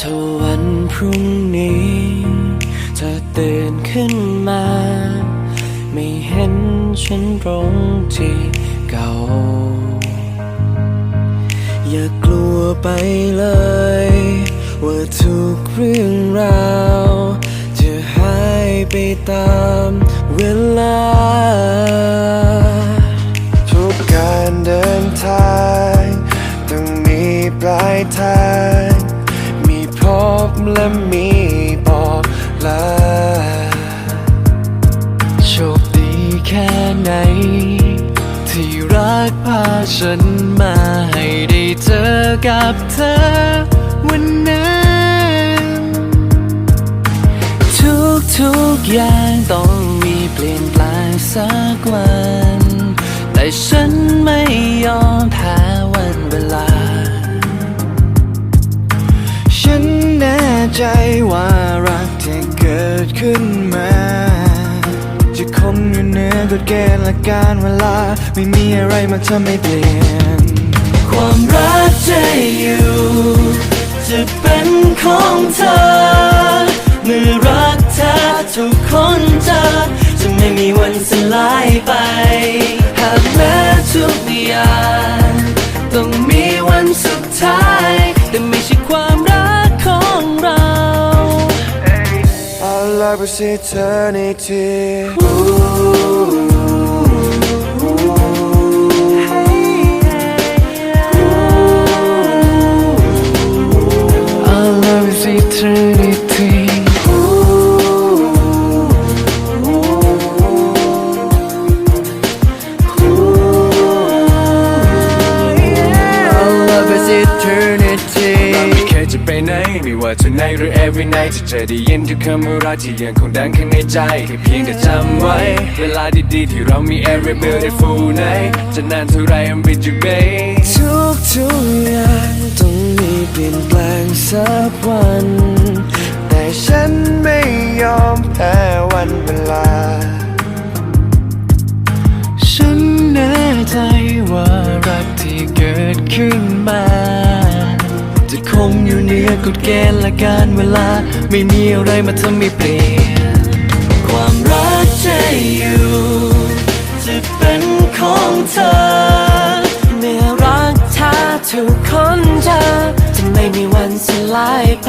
ถ้าวันพรุ่งนี้เธอตื่นขึ้นมา ไม่เห็นฉันรงที่เก่า อย่ากลัวไปเลย ว่าทุกเรื่องราว จะหายไปตามเวลา ทุกการเดินทาง ต้องมีปลายทาง บและมีบอกลาโชคดีแค่ไหน ที่รักพาฉันมาให้ได้เจอกับเธอวันนั้น ทุกทุกอย่างต้องมีเปลี่ยนแปลงสักวัน แต่ฉันไม่ยอมแพ้ ใจว่ารักที่เกิดขึ้นมา จะคงอยู่เหนือกฎเกณฑ์และการเวลา ไม่มีอะไรมาทำให้เปลี่ยน ความรักจะอยู่ จะเป็นของเธอเมื่อรักเธอทุกคนเจอจะไม่มีวันสลายไป หากแม้ทุกอย่างต้อง covers eternity. Ooh. ไม่ว่าจะไหนหรือ every night จะเจอได้ยินทุกคำว่ารักที่ยังคงดังข้างในใจแค่เพียงแต่จำไว้ เวลาดีๆที่เรามี every beautiful night จะนานเท่าไร I'm with you babe ทุกทุกอย่างต้องมีเปลี่ยนแปลงสักวัน แต่ฉันไม่ยอมแพ้วันเวลา ฉันแน่ใจว่ารักที่เกิดขึ้นมา งอยู่เหนือกฎเกณฑ์และการเวลา ไม่มีอะไรมาทำให้เปลี่ยน ความรักจะอยู่ จะเป็นของเธอ เมื่อรักเธอทุกคนเจอจะไม่มีวันสลายไป